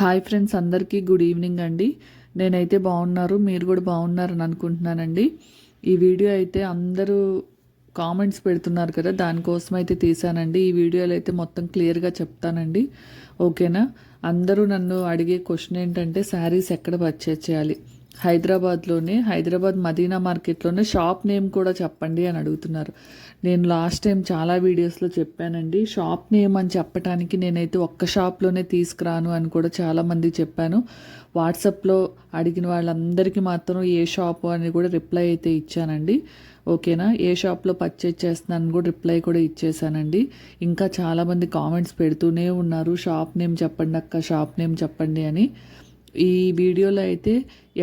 Hi friends అందరికీ good evening అండి. నేనైతే బాగున్నారు మీరు కూడా బాగున్నారని అనుకుంటున్నానండి. ఈ వీడియో అయితే అందరూ కామెంట్స్ పెడుతున్నారు కదా దానికోసం అయితే తీసానండి. ఈ వీడియోలో అయితే మొత్తం క్లియర్గా చెప్తానండి. ఓకేనా? అందరూ నన్ను అడిగే క్వశ్చన్ ఏంటంటే శారీస్ ఎక్కడ పర్చేజ్ చేయాలి? హైదరాబాద్లోనే హైదరాబాద్ మదీనా మార్కెట్లోనే షాప్ నేమ్ కూడా చెప్పండి అని అడుగుతున్నారు. నేను లాస్ట్ టైం చాలా వీడియోస్లో చెప్పానండి. షాప్ నేమ్ అని చెప్పడానికి నేనైతే ఒక్క షాప్లోనే తీసుకురాను అని కూడా చాలామంది చెప్పాను. వాట్సాప్లో అడిగిన వాళ్ళందరికీ మాత్రం ఏ షాపు అని కూడా రిప్లై అయితే ఇచ్చానండి. ఓకేనా ఏ షాప్లో పర్చేజ్ చేస్తున్నాను కూడా రిప్లై కూడా ఇచ్చేసానండి ఇంకా చాలామంది కామెంట్స్ పెడుతూనే ఉన్నారు. షాప్ నేమ్ చెప్పండి అక్క షాప్ నేమ్ చెప్పండి అని. ఈ వీడియోలో అయితే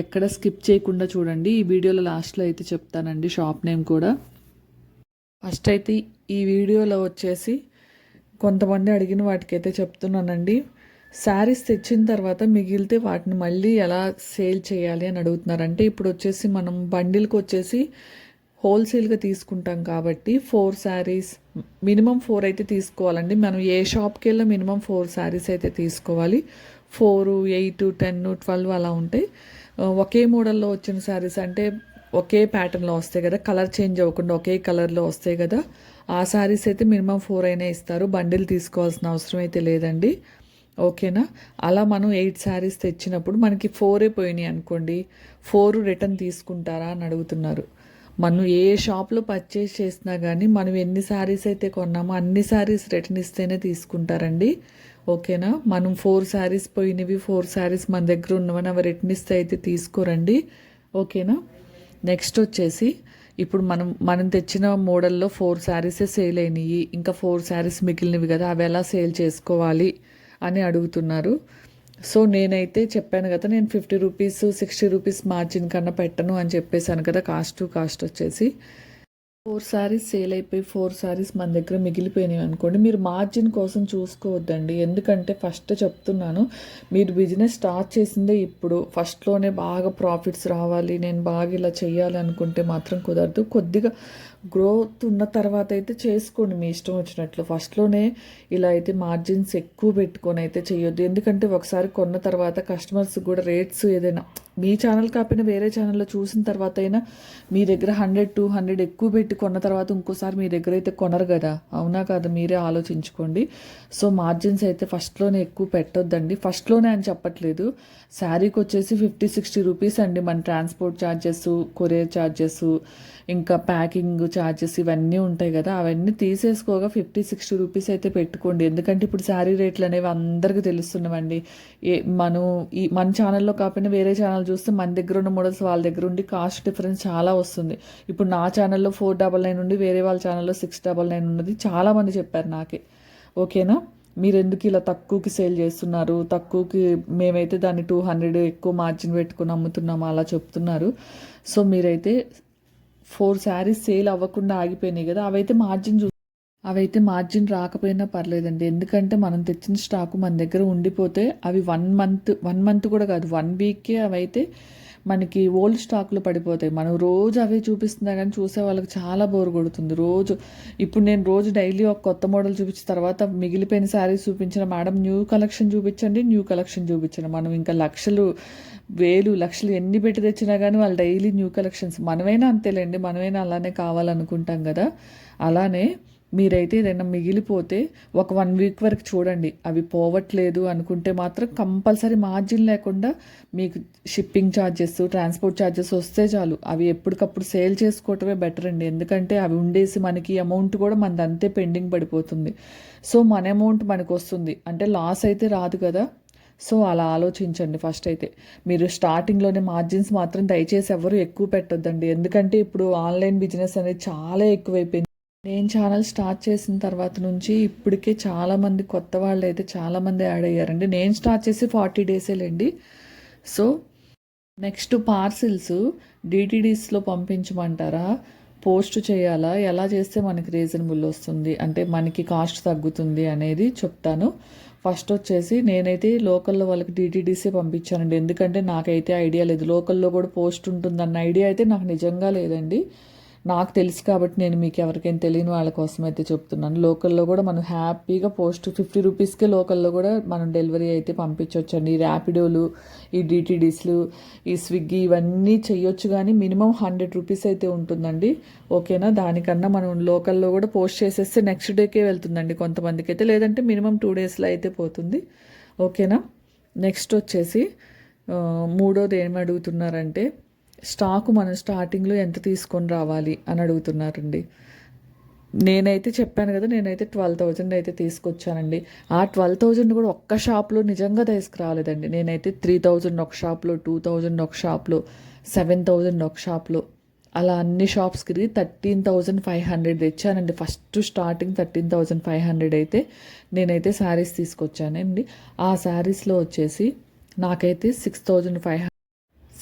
ఎక్కడ స్కిప్ చేయకుండా చూడండి. ఈ వీడియోలో లాస్ట్లో అయితే చెప్తానండి షాప్ నేమ్ కూడా. ఫస్ట్ అయితే ఈ వీడియోలో వచ్చేసి కొంతమంది అడిగిన వాటికైతే చెప్తున్నానండి. శారీస్ తెచ్చిన తర్వాత మిగిలితే వాటిని మళ్ళీ ఎలా సేల్ చేయాలి అని అడుగుతున్నారంటే ఇప్పుడు వచ్చేసి మనం బండిల్కి వచ్చేసి హోల్సేల్గా తీసుకుంటాం కాబట్టి ఫోర్ శారీస్ మినిమం ఫోర్ అయితే తీసుకోవాలండి. మనం ఏ షాప్కి వెళ్ళినా మినిమం ఫోర్ శారీస్ అయితే తీసుకోవాలి. ఫోర్ ఎయిట్ టెన్ ట్వెల్వ్ అలా ఉంటాయి ఒకే మోడల్లో వచ్చిన శారీస్ అంటే ఒకే ప్యాటర్న్లో వస్తాయి కదా కలర్ చేంజ్ అవ్వకుండా ఒకే కలర్లో వస్తాయి కదా ఆ శారీస్ అయితే మినిమం ఫోర్ అయినా ఇస్తారు. బండిల్ తీసుకోవాల్సిన అవసరం అయితే లేదండి. ఓకేనా అలా మనం ఎయిట్ శారీస్ తెచ్చినప్పుడు మనకి ఫోరే పోయినాయి అనుకోండి. ఫోర్ రిటర్న్ తీసుకుంటారా అని అడుగుతున్నారు. మనం ఏ షాప్లో పర్చేస్ చేసినా కానీ మనం ఎన్ని శారీస్ అయితే కొన్నామో అన్ని శారీస్ రిటర్న్ ఇస్తేనే తీసుకుంటారండి. ఓకేనా మనం ఫోర్ శారీస్ పోయినవి ఫోర్ శారీస్ మన దగ్గర ఉన్నవని అవి రిటర్న్ ఇస్తే అయితే తీసుకోరండి. ఓకేనా నెక్స్ట్ వచ్చేసి ఇప్పుడు మనం మనం తెచ్చిన మోడల్లో ఫోర్ శారీసే సేల్ అయినాయి. ఇంకా ఫోర్ శారీస్ మిగిలినవి కదా అవి ఎలా సేల్ చేసుకోవాలి అని అడుగుతున్నారు. సో నేనైతే చెప్పాను కదా నేను fifty rupees sixty rupees margin కన్నా పెట్టను అని చెప్పేశాను కదా కాస్ట్ కాస్ట్ వచ్చేసి. ఫోర్ శారీస్ సేల్ అయిపోయి ఫోర్ శారీస్ మన దగ్గర మిగిలిపోయినాయి అనుకోండి. మీరు మార్జిన్ కోసం చూసుకోవద్దండి. ఎందుకంటే ఫస్ట్ చెప్తున్నాను మీరు బిజినెస్ స్టార్ట్ చేసిందే ఇప్పుడు. ఫస్ట్లోనే బాగా ప్రాఫిట్స్ రావాలి. నేను బాగా ఇలా చేయాలి అనుకుంటే మాత్రం కుదరదు. కొద్దిగా గ్రోత్ ఉన్న తర్వాత అయితే చేసుకోండి. మీ ఇష్టం వచ్చినట్లు ఫస్ట్లోనే ఇలా అయితే మార్జిన్స్ ఎక్కువ పెట్టుకొని అయితే చేయొద్దు. ఎందుకంటే ఒకసారి కొన్న తర్వాత కస్టమర్స్ కూడా రేట్స్ ఏదైనా మీ ఛానల్ కాకపోయినా వేరే ఛానల్లో చూసిన తర్వాత అయినా మీ దగ్గర హండ్రెడ్ టూ హండ్రెడ్ ఎక్కువ పెట్టి కొన్న తర్వాత ఇంకోసారి మీ దగ్గర అయితే కొనరు కదా. అవునా కాదు? మీరే ఆలోచించుకోండి. సో మార్జిన్స్ అయితే ఫస్ట్లోనే ఎక్కువ పెట్టొద్దండి. ఫస్ట్లోనే అని చెప్పట్లేదు. శారీకి వచ్చేసి ఫిఫ్టీ సిక్స్టీ రూపీస్ అండి మన ట్రాన్స్పోర్ట్ ఛార్జెస్ కొరియర్ ఛార్జెస్ ఇంకా ప్యాకింగ్ ఛార్జెస్ ఇవన్నీ ఉంటాయి కదా. అవన్నీ తీసేసుకోగా ఫిఫ్టీ సిక్స్టీ రూపీస్ అయితే పెట్టుకోండి. ఎందుకంటే ఇప్పుడు శారీ రేట్లు అనేవి అందరికీ తెలుస్తున్నవండి ఏ మనం ఈ మన ఛానల్లో కాకపోయినా వేరే ఛానల్ చూస్తే మన దగ్గర ఉన్న మోడల్స్ వాళ్ళ దగ్గర ఉండి కాస్ట్ డిఫరెన్స్ చాలా వస్తుంది. ఇప్పుడు నా ఛానల్లో ఫోర్ డబల్ నైన్ ఉండి వేరే వాళ్ళ ఛానల్లో సిక్స్ డబల్ నైన్ ఉన్నది. చాలామంది చెప్పారు నాకే. ఓకేనా మీరు ఎందుకు ఇలా తక్కువకి సేల్ చేస్తున్నారు? తక్కువకి మేమైతే దాన్ని టూ హండ్రెడ్ ఎక్కువ మార్జిన్ పెట్టుకుని అమ్ముతున్నాము అలా చెప్తున్నారు. సో మీరైతే ఫోర్ శారీస్ సేల్ అవ్వకుండా ఆగిపోయినాయి కదా అవైతే మార్జిన్ చూ అవైతే మార్జిన్ రాకపోయినా పర్లేదండి. ఎందుకంటే మనం తెచ్చిన స్టాకు మన దగ్గర ఉండిపోతే అవి వన్ మంత్ వన్ మంత్ కూడా కాదు వన్ వీక్కే అవైతే మనకి ఓల్డ్ స్టాక్లు పడిపోతాయి. మనం రోజు అవే చూపిస్తున్నా కానీ చూసే వాళ్ళకి చాలా బోర్ కొడుతుంది. రోజు ఇప్పుడు నేను రోజు డైలీ ఒక కొత్త మోడల్ చూపించిన తర్వాత మిగిలిపోయిన శారీస్ చూపించిన మేడం న్యూ కలెక్షన్ చూపించండి న్యూ కలెక్షన్ చూపించండి. మనం ఇంకా లక్షలు వేలు లక్షలు ఎన్ని పెట్టి తెచ్చినా కానీ వాళ్ళు డైలీ న్యూ కలెక్షన్స్. మనమైనా అంతేలేండి మనమైనా అలానే కావాలనుకుంటాం కదా. అలానే మీరైతే ఏదైనా మిగిలిపోతే ఒక వన్ వీక్ వరకు చూడండి. అవి పోవట్లేదు అనుకుంటే మాత్రం కంపల్సరీ మార్జిన్ లేకుండా మీకు షిప్పింగ్ ఛార్జెస్ ట్రాన్స్పోర్ట్ ఛార్జెస్ వస్తే చాలు. అవి ఎప్పటికప్పుడు సేల్ చేసుకోవటమే బెటర్ అండి. ఎందుకంటే అవి ఉండేసి మనకి అమౌంట్ కూడా మనది అంతే పెండింగ్ పడిపోతుంది. సో మన అమౌంట్ మనకు వస్తుంది అంటే లాస్ అయితే రాదు కదా. సో అలా ఆలోచించండి ఫస్ట్ అయితే. మీరు స్టార్టింగ్లోనే మార్జిన్స్ మాత్రం దయచేసి ఎవరు ఎక్కువ పెట్టొద్దండి. ఎందుకంటే ఇప్పుడు ఆన్లైన్ బిజినెస్ అనేది చాలా ఎక్కువైపోయింది. నేను ఛానల్ స్టార్ట్ చేసిన తర్వాత నుంచి ఇప్పటికే చాలామంది కొత్త వాళ్ళు అయితే చాలామంది యాడ్ అయ్యారండి. నేను స్టార్ట్ చేసి ఫార్టీ డేసేలేండి సో నెక్స్ట్ పార్సిల్స్ డిటిడిస్లో పంపించమంటారా? పోస్ట్ చేయాలా? ఎలా చేస్తే మనకి రీజనబుల్ వస్తుంది? అంటే మనకి కాస్ట్ తగ్గుతుంది అనేది చెప్తాను. ఫస్ట్ వచ్చేసి నేనైతే లోకల్లో వాళ్ళకి డిటీడీసీ పంపించానండి. ఎందుకంటే నాకైతే ఐడియా లేదు. లోకల్లో కూడా పోస్ట్ ఉంటుందన్న ఐడియా అయితే నాకు నిజంగా లేదండి. నాకు తెలుసు కాబట్టి నేను మీకు ఎవరికైనా తెలియని వాళ్ళ కోసం అయితే చెప్తున్నాను. లోకల్లో కూడా మనం హ్యాపీగా పోస్ట్ ఫిఫ్టీ రూపీస్కే లోకల్లో కూడా మనం డెలివరీ అయితే పంపించవచ్చండి ఈ ర్యాపిడోలు ఈ డిటీడీస్లు ఈ స్విగ్గీ ఇవన్నీ చేయొచ్చు కానీ మినిమం హండ్రెడ్ రూపీస్ అయితే ఉంటుందండి. ఓకేనా? దానికన్నా మనం లోకల్లో కూడా పోస్ట్ చేసేస్తే నెక్స్ట్ డేకే వెళ్తుందండి కొంతమందికి అయితే. లేదంటే మినిమం టూ డేస్లో అయితే పోతుంది. ఓకేనా? నెక్స్ట్ వచ్చేసి మూడోది ఏమి అడుగుతున్నారంటే స్టాకు మనం స్టార్టింగ్లో ఎంత తీసుకొని రావాలి అని అడుగుతున్నారండి. నేనైతే చెప్పాను కదా నేనైతే ట్వెల్వ్ థౌజండ్ అయితే తీసుకొచ్చానండి. ఆ ట్వెల్వ్ థౌజండ్ కూడా ఒక్క షాప్లో నిజంగా తీసుకురాలేదండి. నేనైతే త్రీ థౌజండ్ ఒక షాప్లో టూ థౌజండ్ ఒక షాప్లో సెవెన్ థౌజండ్ ఒక షాప్లో అలా అన్ని షాప్స్కి తిరిగి thirteen thousand five hundred తెచ్చానండి. First starting thirteen thousand five hundred అయితే నేనైతే శారీస్ తీసుకొచ్చానండి. ఆ శారీస్లో వచ్చేసి నాకైతే six thousand five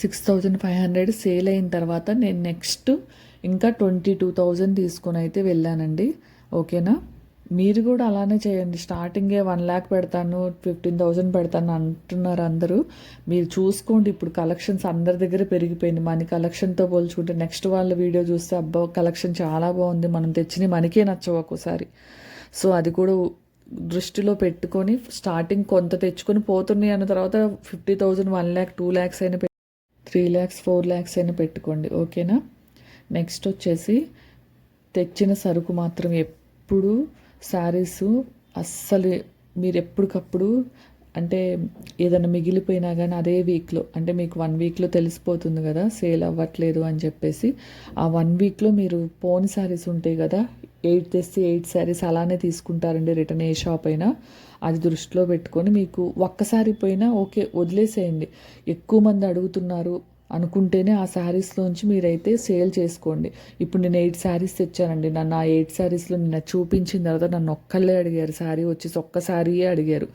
six thousand five hundred sale అయిన తర్వాత నేను నెక్స్ట్ ఇంకా ట్వంటీ టూ థౌజండ్ తీసుకొని అయితే వెళ్ళానండి. ఓకేనా? మీరు కూడా అలానే చేయండి. స్టార్టింగే వన్ ల్యాక్ పెడతాను ఫిఫ్టీన్ థౌజండ్ పెడతాను అంటున్నారు అందరూ. మీరు చూసుకోండి. ఇప్పుడు కలెక్షన్స్ అందరి దగ్గర పెరిగిపోయింది. మనీ కలెక్షన్తో పోల్చుకుంటే నెక్స్ట్ వాళ్ళ వీడియో చూస్తే అబ్బా కలెక్షన్ చాలా బాగుంది. మనం తెచ్చినవి మనకే నచ్చవు ఒక్కోసారి. సో అది కూడా దృష్టిలో పెట్టుకొని స్టార్టింగ్ కొంత తెచ్చుకొని పోతున్నాయి అన్న తర్వాత fifty thousand one lakh two lakhs అయినా త్రీ ల్యాక్స్ ఫోర్ ల్యాక్స్ అయినా పెట్టుకోండి ఓకేనా? నెక్స్ట్ వచ్చేసి తెచ్చిన సరుకు మాత్రం ఎప్పుడు శారీస్ అస్సలు మీరు ఎప్పటికప్పుడు అంటే ఏదైనా మిగిలిపోయినా కానీ అదే వీక్లో అంటే మీకు వన్ వీక్లో తెలిసిపోతుంది కదా సేల్ అవ్వట్లేదు అని చెప్పేసి ఆ వన్ వీక్లో మీరు పోన్ శారీస్ ఉంటాయి కదా ఎయిట్ తెస్తే ఎయిట్ శారీస్ అలానే తీసుకుంటారండి రిటర్న్ ఏ షాప్ అయినా. అది దృష్టిలో పెట్టుకొని మీకు ఒక్కసారి పోయినా ఓకే వదిలేసేయండి. ఎక్కువ మంది అడుగుతున్నారు అనుకుంటేనే ఆ శారీస్లోంచి మీరైతే సేల్ చేసుకోండి. ఇప్పుడు నేను ఎయిట్ శారీస్ తెచ్చానండి. నన్ను ఆ ఎయిట్ శారీస్లో నిన్న చూపించిన తర్వాత నన్ను ఒక్కళ్ళే అడిగారు. శారీ వచ్చేసి ఒక్క శారీయే అడిగారు.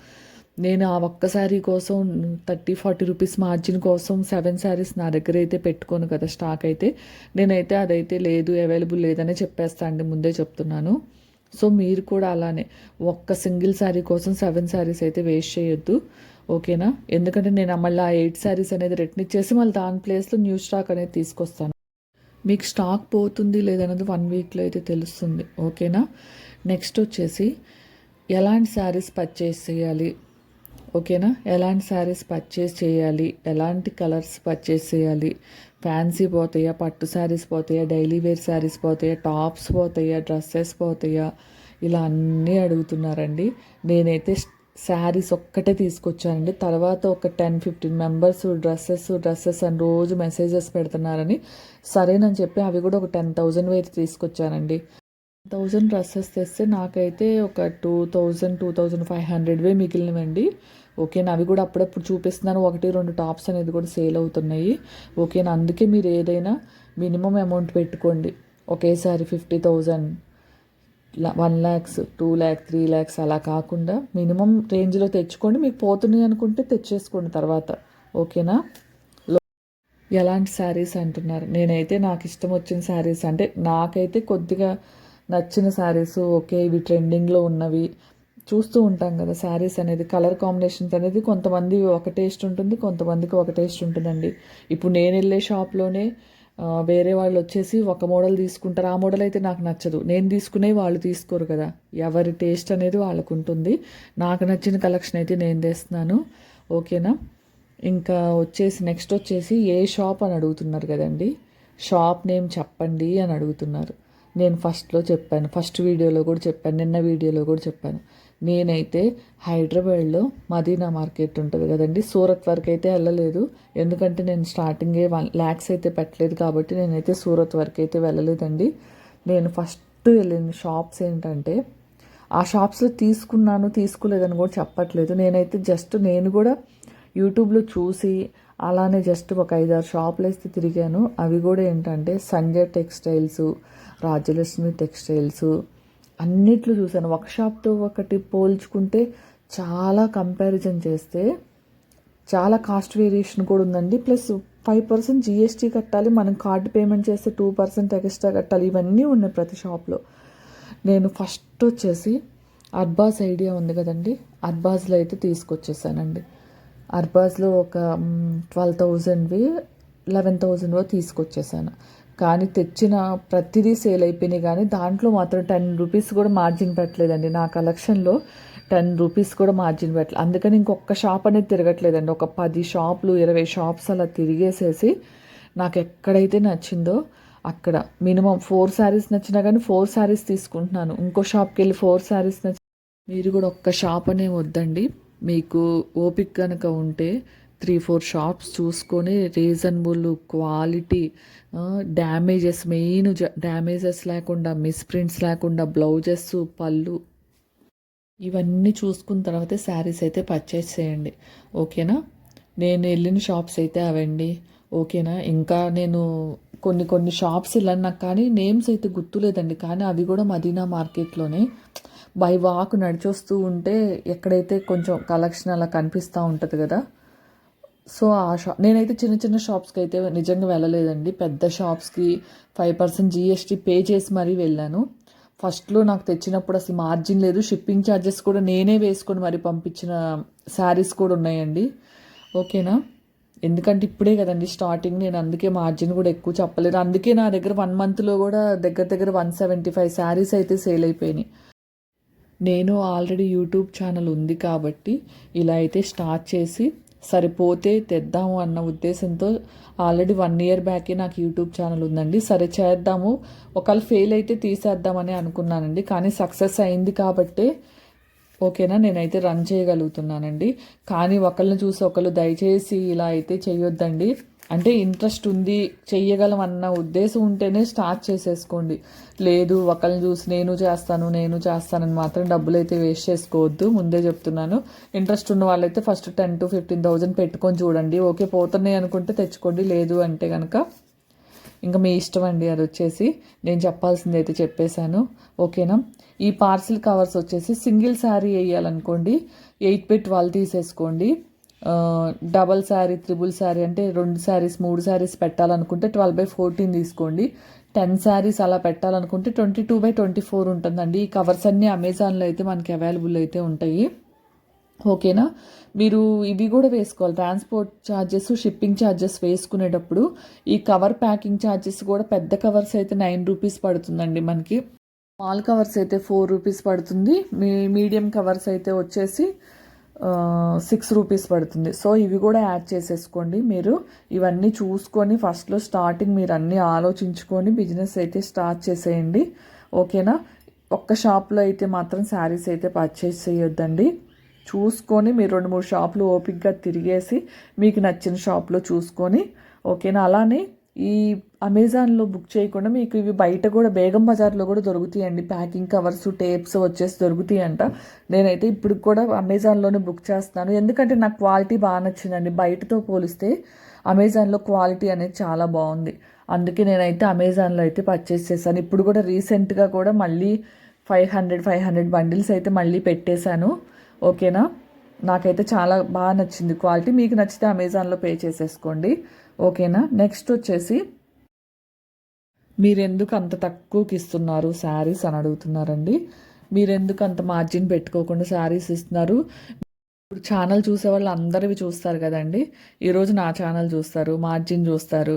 నేను ఆ ఒక్క శారీ కోసం థర్టీ ఫార్టీ రూపీస్ మార్జిన్ కోసం సెవెన్ శారీస్ నా దగ్గర అయితే పెట్టుకోను కదా స్టాక్ అయితే. నేనైతే అదైతే లేదు అవైలబుల్ లేదనే చెప్పేస్తా అండి ముందే చెప్తున్నాను. సో మీరు కూడా అలానే ఒక్క సింగిల్ శారీ కోసం సెవెన్ శారీస్ అయితే వేస్ట్ చేయొద్దు ఓకేనా? ఎందుకంటే నేను మళ్ళీ ఆ ఎయిట్ శారీస్ అనేది రిటర్న్ ఇచ్చేసి మళ్ళీ దాని ప్లేస్లో న్యూ స్టాక్ అనేది తీసుకొస్తాను. మీకు స్టాక్ పోతుంది లేదన్నది వన్ వీక్లో అయితే తెలుస్తుంది ఓకేనా? నెక్స్ట్ వచ్చేసి ఎలాంటి శారీస్ పర్చేస్ చేయాలి? ఓకేనా? ఎలాంటి శారీస్ పర్చేస్ చేయాలి? ఎలాంటి కలర్స్ పర్చేస్ చేయాలి? ఫ్యాన్సీ పోతాయా? పట్టు శారీస్ పోతాయా? డైలీ వేర్ శారీస్ పోతాయా? టాప్స్ పోతాయా? డ్రెస్సెస్ పోతాయా? ఇలా అన్నీ అడుగుతున్నారండి. నేనైతే శారీస్ ఒక్కటే తీసుకొచ్చానండి. తర్వాత ఒక ten fifteen members dresses dresses అని రోజు మెసేజెస్ పెడుతున్నారని సరేనని చెప్పి అవి కూడా ఒక టెన్ థౌజండ్ వేసి తీసుకొచ్చానండి. థౌజండ్ డ్రెస్సెస్ తెస్తే నాకైతే ఒక two thousand two thousand five హండ్రెడ్వే మిగిలినవండి. ఓకేనా అవి కూడా అప్పుడప్పుడు చూపిస్తున్నాను. ఒకటి రెండు టాప్స్ అనేది కూడా సేల్ అవుతున్నాయి. ఓకేనా అందుకే మీరు ఏదైనా మినిమం అమౌంట్ పెట్టుకోండి. ఒకేసారి fifty thousand one lakhs two lakh three lakhs అలా కాకుండా మినిమం రేంజ్లో తెచ్చుకోండి. మీకు పోతున్నాయి అనుకుంటే తెచ్చేసుకోండి తర్వాత. ఓకేనా ఎలాంటి శారీస్ అంటున్నారు? నేనైతే నాకు ఇష్టం వచ్చిన శారీస్ అంటే నాకైతే కొద్దిగా నచ్చిన శారీస్ ఓకే ఇవి ట్రెండింగ్లో ఉన్నవి. చూస్తూ ఉంటాం కదా శారీస్ అనేది కలర్ కాంబినేషన్స్ అనేది కొంతమంది ఒక టేస్ట్ ఉంటుంది కొంతమందికి ఒక టేస్ట్ ఉంటుందండి. ఇప్పుడు నేను వెళ్ళే షాప్లోనే వేరే వాళ్ళు వచ్చేసి ఒక మోడల్ తీసుకుంటారు. ఆ మోడల్ అయితే నాకు నచ్చదు. నేను తీసుకునే వాళ్ళు తీసుకోరు కదా. ఎవరి టేస్ట్ అనేది వాళ్ళకు ఉంటుంది. నాకు నచ్చిన కలెక్షన్ అయితే నేను తెస్తున్నాను. ఓకేనా? ఇంకా వచ్చేసి నెక్స్ట్ వచ్చేసి ఏ షాప్ అని అడుగుతున్నారు కదండి? షాప్ నేమ్ చెప్పండి అని అడుగుతున్నారు. నేను ఫస్ట్లో చెప్పాను. ఫస్ట్ వీడియోలో కూడా చెప్పాను. నిన్న వీడియోలో కూడా చెప్పాను. నేనైతే హైదరాబాద్లో మదీనా మార్కెట్ ఉంటుంది కదండి. సూరత్ వరకు అయితే వెళ్ళలేదు. ఎందుకంటే నేను స్టార్టింగే వన్ ల్యాక్స్ అయితే పెట్టలేదు కాబట్టి నేనైతే సూరత్ వరకు అయితే వెళ్ళలేదండి. నేను ఫస్ట్ వెళ్ళిన షాప్స్ ఏంటంటే ఆ షాప్స్లో తీసుకున్నాను తీసుకోలేదని కూడా చెప్పట్లేదు. నేనైతే జస్ట్ నేను కూడా యూట్యూబ్లో చూసి అలానే జస్ట్ ఒక ఐదారు షాపులు వేస్తే తిరిగాను. అవి కూడా ఏంటంటే సంజయ్ టెక్స్టైల్స్ రాజలక్ష్మి టెక్స్టైల్స్ అన్నిట్లో చూశాను. ఒక షాప్తో ఒకటి పోల్చుకుంటే చాలా కంపారిజన్ చేస్తే చాలా కాస్ట్ వేరియేషన్ కూడా ఉందండి. ప్లస్ ఫైవ్ పర్సెంట్ జిఎస్టీ కట్టాలి మనం కార్డు పేమెంట్ చేస్తే టూ పర్సెంట్ ఎక్స్ట్రా కట్టాలి. ఇవన్నీ ఉన్నాయి ప్రతి షాప్లో. నేను ఫస్ట్ వచ్చేసి అర్బాజ్ ఐడియా ఉంది కదండి. అర్బాజ్లో అయితే తీసుకొచ్చేసానండి. అర్బాజ్లో ఒక ట్వెల్వ్ థౌజండ్వి లెవెన్ థౌజండ్వో తీసుకొచ్చేసాను. కానీ తెచ్చిన ప్రతిదీ సేల్ అయిపోయినాయి. కానీ దాంట్లో మాత్రం టెన్ రూపీస్ కూడా మార్జిన్ పెట్టలేదండి. నా కలెక్షన్లో టెన్ రూపీస్ కూడా మార్జిన్ పెట్టలేదు అందుకని ఇంకొక షాప్ అనేది తిరగట్లేదండి. ఒక పది షాపులు ఇరవై షాప్స్ అలా తిరిగేసేసి నాకు ఎక్కడైతే నచ్చిందో అక్కడ మినిమం ఫోర్ శారీస్ నచ్చినా కానీ ఫోర్ శారీస్ తీసుకుంటున్నాను. ఇంకో షాప్కి వెళ్ళి ఫోర్ శారీస్ నచ్చి మీరు కూడా ఒక్క షాప్ అనే వద్దండి. మీకు ఓపిక కనుక ఉంటే త్రీ ఫోర్ షాప్స్ చూసుకొని reasonable quality damages main damages లేకుండా మిస్ప్రింట్స్ లేకుండా బ్లౌజెస్ పళ్ళు ఇవన్నీ చూసుకున్న తర్వాతే శారీస్ అయితే పర్చేస్ చేయండి. ఓకేనా నేను వెళ్ళిన షాప్స్ అయితే అవండి. ఓకేనా ఇంకా నేను కొన్ని కొన్ని షాప్స్ వెళ్ళాను నాకు కానీ నేమ్స్ అయితే గుర్తులేదండి. కానీ అవి కూడా మదీనా మార్కెట్లోనే బై వాక్ నడిచొస్తూ ఉంటే ఎక్కడైతే కొంచెం కలెక్షన్ అలా కనిపిస్తూ ఉంటుంది కదా సో ఆ షాప్ నేనైతే చిన్న చిన్న షాప్స్కి అయితే నిజంగా వెళ్ళలేదండి. పెద్ద షాప్స్కి ఫైవ్ పర్సెంట్ జిఎస్టీ పే చేసి మరీ వెళ్ళాను. ఫస్ట్లో నాకు తెచ్చినప్పుడు అసలు మార్జిన్ లేదు. షిప్పింగ్ ఛార్జెస్ కూడా నేనే వేసుకొని మరి పంపించిన శారీస్ కూడా ఉన్నాయండి. ఓకేనా? ఎందుకంటే ఇప్పుడే కదండి స్టార్టింగ్. నేను అందుకే మార్జిన్ కూడా ఎక్కువ చెప్పలేదు. అందుకే నా దగ్గర వన్ మంత్లో కూడా దగ్గర దగ్గర వన్ సెవెంటీ ఫైవ్ శారీస్ అయితే సేల్ అయిపోయినాయి. నేను ఆల్రెడీ యూట్యూబ్ ఛానల్ ఉంది కాబట్టి ఇలా అయితే స్టార్ట్ చేసి సరిపోతే తెద్దాము అన్న ఉద్దేశంతో ఆల్రెడీ వన్ ఇయర్ బ్యాకే నాకు యూట్యూబ్ ఛానల్ ఉందండి. సరే చేద్దాము. ఒకవేళ ఫెయిల్ అయితే తీసేద్దామని అనుకున్నానండి. కానీ సక్సెస్ అయింది కాబట్టే ఓకేనా నేనైతే రన్ చేయగలుగుతున్నానండి. కానీ ఒకళ్ళని చూసి ఒకళ్ళు దయచేసి ఇలా అయితే చేయొద్దండి. అంటే ఇంట్రెస్ట్ ఉంది చెయ్యగలం అన్న ఉద్దేశం ఉంటేనే స్టార్ట్ చేసేసుకోండి. లేదు ఒకళ్ళని చూసి నేను చేస్తాను నేను చేస్తానని మాత్రం డబ్బులు అయితే వేస్ట్ చేసుకోవద్దు. ముందే చెప్తున్నాను. ఇంట్రెస్ట్ ఉన్న వాళ్ళైతే first ten to fifteen thousand పెట్టుకొని చూడండి. ఓకే పోతున్నాయి అనుకుంటే తెచ్చుకోండి. లేదు అంటే కనుక ఇంకా మీ ఇష్టం అండి అది వచ్చేసి. నేను చెప్పాల్సింది అయితే చెప్పేశాను. ఓకేనా? ఈ పార్సిల్ కవర్స్ వచ్చేసి సింగిల్ శారీ వేయాలనుకోండి. ఎయిట్ పెట్ వాళ్ళు తీసేసుకోండి. డబల్ శారీ త్రిబుల్ శారీ అంటే రెండు శారీస్ మూడు శారీస్ పెట్టాలనుకుంటే ట్వెల్వ్ బై ఫోర్టీన్ తీసుకోండి. టెన్ శారీస్ అలా పెట్టాలనుకుంటే twenty two by twenty four ఉంటుందండి. ఈ కవర్స్ అన్నీ అమెజాన్లో అయితే మనకి అవైలబుల్ అయితే ఉంటాయి. ఓకేనా? మీరు ఇవి కూడా వేసుకోవాలి. ట్రాన్స్పోర్ట్ ఛార్జెస్ షిప్పింగ్ ఛార్జెస్ వేసుకునేటప్పుడు ఈ కవర్ ప్యాకింగ్ ఛార్జెస్ కూడా పెద్ద కవర్స్ అయితే నైన్ రూపీస్ పడుతుందండి మనకి. స్మాల్ కవర్స్ అయితే ఫోర్ రూపీస్ పడుతుంది. మీ మీడియం కవర్స్ అయితే వచ్చేసి సిక్స్ రూపీస్ పడుతుంది. సో ఇవి కూడా యాడ్ చేసేసుకోండి. మీరు ఇవన్నీ చూసుకొని ఫస్ట్లో స్టార్టింగ్ మీరు అన్నీ ఆలోచించుకొని బిజినెస్ అయితే స్టార్ట్ చేసేయండి. ఓకేనా? ఒక్క షాప్లో అయితే మాత్రం శారీస్ అయితే పర్చేస్ చేయొద్దండి. చూసుకొని మీరు రెండు మూడు షాపులు ఓపిక్గా తిరిగేసి మీకు నచ్చిన షాప్లో చూసుకొని ఓకేనా? అలానే ఈ అమెజాన్లో బుక్ చేయకుండా మీకు ఇవి బయట కూడా బేగం బజార్లో కూడా దొరుకుతాయండి. ప్యాకింగ్ కవర్స్ టేప్స్ వచ్చేసి దొరుకుతాయి అంట నేనైతే ఇప్పుడు కూడా అమెజాన్లోనే బుక్ చేస్తున్నాను. ఎందుకంటే నాకు క్వాలిటీ బాగా నచ్చిందండి. బయటతో పోలిస్తే అమెజాన్లో క్వాలిటీ అనేది చాలా బాగుంది. అందుకే నేనైతే అమెజాన్లో అయితే పర్చేస్ చేశాను. ఇప్పుడు కూడా రీసెంట్గా కూడా మళ్ళీ five hundred five hundred bundles అయితే మళ్ళీ పెట్టేశాను. ఓకేనా? నాకైతే చాలా బాగా నచ్చింది క్వాలిటీ. మీకు నచ్చితే అమెజాన్లో పే చేసేసుకోండి. ఓకేనా? నెక్స్ట్ వచ్చేసి మీరెందుకు అంత తక్కువకి ఇస్తున్నారు శారీస్ అని అడుగుతున్నారండి. మీరెందుకు అంత మార్జిన్ పెట్టుకోకుండా శారీస్ ఇస్తున్నారు? ఇప్పుడు ఛానల్ చూసే వాళ్ళు అందరివి చూస్తారు కదండి. ఈరోజు నా ఛానల్ చూస్తారు మార్జిన్ చూస్తారు.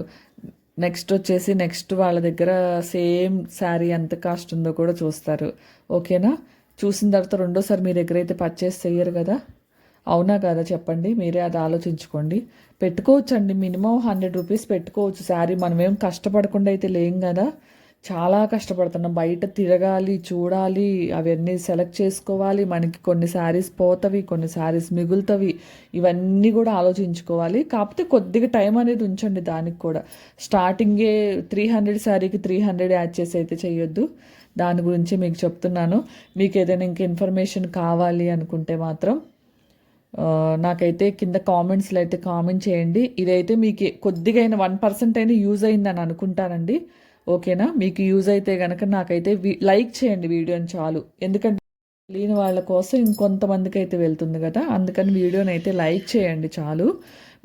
నెక్స్ట్ వచ్చేసి నెక్స్ట్ వాళ్ళ దగ్గర సేమ్ శారీ ఎంత కాస్ట్ ఉందో కూడా చూస్తారు. ఓకేనా? చూసిన తర్వాత రెండోసారి మీ దగ్గర అయితే పర్చేస్ చెయ్యరు కదా. అవునా కదా చెప్పండి మీరే అది ఆలోచించుకోండి. పెట్టుకోవచ్చండి మినిమం హండ్రెడ్ రూపీస్ పెట్టుకోవచ్చు శారీ. మనం ఏం కష్టపడకుండా అయితే లేం కదా. చాలా కష్టపడుతున్నాం. బయట తిరగాలి చూడాలి అవన్నీ సెలెక్ట్ చేసుకోవాలి. మనకి కొన్ని శారీస్ పోతవి కొన్ని శారీస్ మిగులుతవి. ఇవన్నీ కూడా ఆలోచించుకోవాలి. కాకపోతే కొద్దిగా టైం అనేది ఉంచండి దానికి కూడా. స్టార్టింగే త్రీ హండ్రెడ్ శారీకి త్రీ హండ్రెడ్ యాడ్ చేసి అయితే చేయొద్దు దాని గురించి మీకు చెప్తున్నాను. మీకు ఏదైనా ఇంకా ఇన్ఫర్మేషన్ కావాలి అనుకుంటే మాత్రం నాకైతే కింద కామెంట్స్లో అయితే కామెంట్ చేయండి. ఇదైతే మీకు కొద్దిగా అయినా వన్ పర్సెంట్ అయినా యూజ్ అయిందని అనుకుంటానండి. ఓకేనా? మీకు యూజ్ అయితే కనుక నాకైతే లైక్ చేయండి వీడియోని చాలు. ఎందుకంటే లేని వాళ్ళ కోసం ఇంకొంతమందికి అయితే వెళ్తుంది కదా. అందుకని వీడియోని అయితే లైక్ చేయండి చాలు.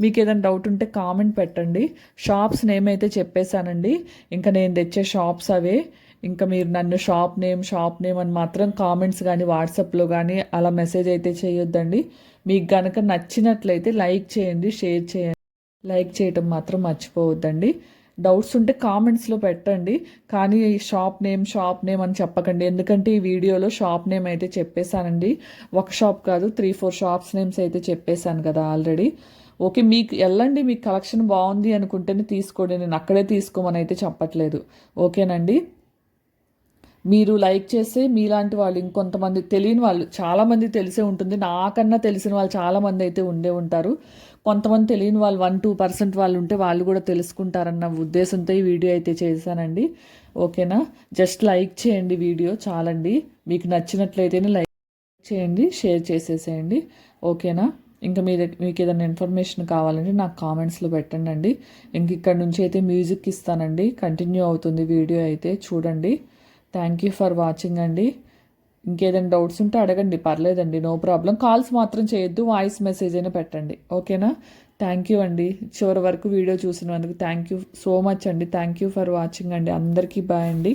మీకు ఏదైనా డౌట్ ఉంటే కామెంట్ పెట్టండి. షాప్స్ నేమ్ అయితే చెప్పేశానండి. ఇంకా నేను తెచ్చే షాప్స్ అవే. ఇంకా మీరు నన్ను షాప్ నేమ్ షాప్ నేమ్ అని మాత్రం కామెంట్స్ కానీ వాట్సాప్లో కానీ అలా మెసేజ్ అయితే చేయొద్దండి. మీకు కనుక నచ్చినట్లయితే లైక్ చేయండి షేర్ చేయండి. లైక్ చేయటం మాత్రం మర్చిపోవద్దండి. డౌట్స్ ఉంటే కామెంట్స్లో పెట్టండి. కానీ షాప్ నేమ్ షాప్ నేమ్ అని చెప్పకండి. ఎందుకంటే ఈ వీడియోలో షాప్ నేమ్ అయితే చెప్పేశానండి. ఒక షాప్ కాదు త్రీ ఫోర్ షాప్స్ నేమ్స్ అయితే చెప్పేశాను కదా ఆల్రెడీ. ఓకే మీకు వెళ్ళండి. మీకు కలెక్షన్ బాగుంది అనుకుంటేనే తీసుకోండి. నేను అక్కడే తీసుకోమని అయితే చెప్పట్లేదు. ఓకేనండి? మీరు లైక్ చేస్తే మీలాంటి వాళ్ళు ఇంకొంతమంది తెలియని వాళ్ళు చాలామంది తెలిసే ఉంటుంది. నాకన్నా తెలిసిన వాళ్ళు చాలామంది అయితే ఉండే ఉంటారు. కొంతమంది తెలియని వాళ్ళు వన్ టూ పర్సెంట్ వాళ్ళు ఉంటే వాళ్ళు కూడా తెలుసుకుంటారన్న ఉద్దేశంతో ఈ వీడియో అయితే చేశానండి. ఓకేనా? జస్ట్ లైక్ చేయండి వీడియో చాలండి. మీకు నచ్చినట్లయితేనే లైక్ చేయండి షేర్ చేసేసేయండి. ఓకేనా? ఇంకా మీ మీకు ఏదైనా ఇన్ఫర్మేషన్ కావాలంటే నాకు కామెంట్స్లో పెట్టండి అండి ఇంక ఇక్కడ నుంచి అయితే మ్యూజిక్ ఇస్తానండి. కంటిన్యూ అవుతుంది వీడియో అయితే చూడండి. థ్యాంక్ యూ ఫర్ వాచింగ్ అండి. ఇంకేదైనా డౌట్స్ ఉంటే అడగండి పర్లేదండి నో ప్రాబ్లం కాల్స్ మాత్రం చేయొద్దు వాయిస్ మెసేజ్ అయినా పెట్టండి ఓకేనా? థ్యాంక్ యూ అండి. చివరి వరకు వీడియో చూసినందుకు థ్యాంక్ యూ సో మచ్ అండి. థ్యాంక్ యూ ఫర్ వాచింగ్ అండి. అందరికీ బాయ్ అండి.